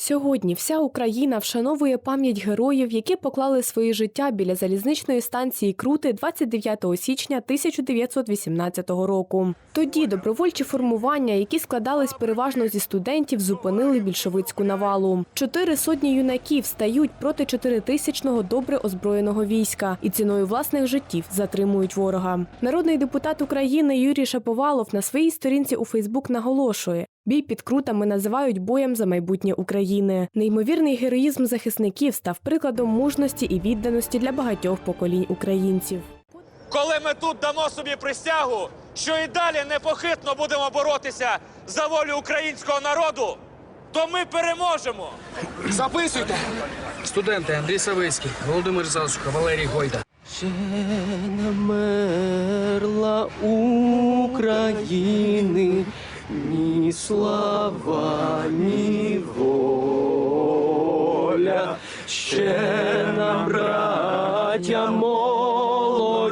Сьогодні вся Україна вшановує пам'ять героїв, які поклали свої життя біля залізничної станції Крути 29 січня 1918 року. Тоді добровольчі формування, які складались переважно зі студентів, зупинили більшовицьку навалу. Чотири сотні юнаків стають проти чотиритисячного добре озброєного війська і ціною власних життів затримують ворога. Народний депутат України Юрій Шаповалов на своїй сторінці у Фейсбук наголошує. Бій під крутами називають боєм за майбутнє України. Неймовірний героїзм захисників став прикладом мужності і відданості для багатьох поколінь українців. Коли ми тут дамо собі присягу, що і далі непохитно будемо боротися за волю українського народу, то ми переможемо. Записуйте. Студенти Андрій Савицький, Володимир Засуха, Валерій Гойда. Ще не мерла України, ні слава, ні воля. Ще нам, браття молодії,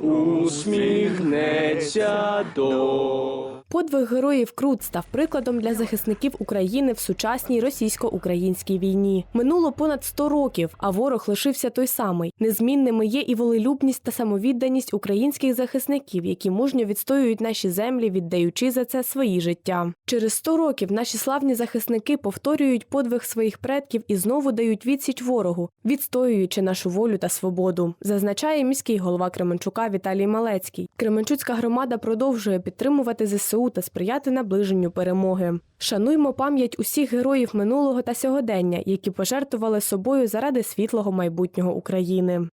усміхнеться до. Подвиг героїв Крут став прикладом для захисників України в сучасній російсько-українській війні. Минуло понад 100 років, а ворог лишився той самий. Незмінними є і волелюбність та самовідданість українських захисників, які мужньо відстоюють наші землі, віддаючи за це свої життя. Через 100 років наші славні захисники повторюють подвиг своїх предків і знову дають відсіч ворогу, відстоюючи нашу волю та свободу, зазначає міський голова Кременчука Віталій Малецький. Кременчуцька громада продовжує підтримувати ЗСУ та сприяти наближенню перемоги. Шануймо пам'ять усіх героїв минулого та сьогодення, які пожертвували собою заради світлого майбутнього України.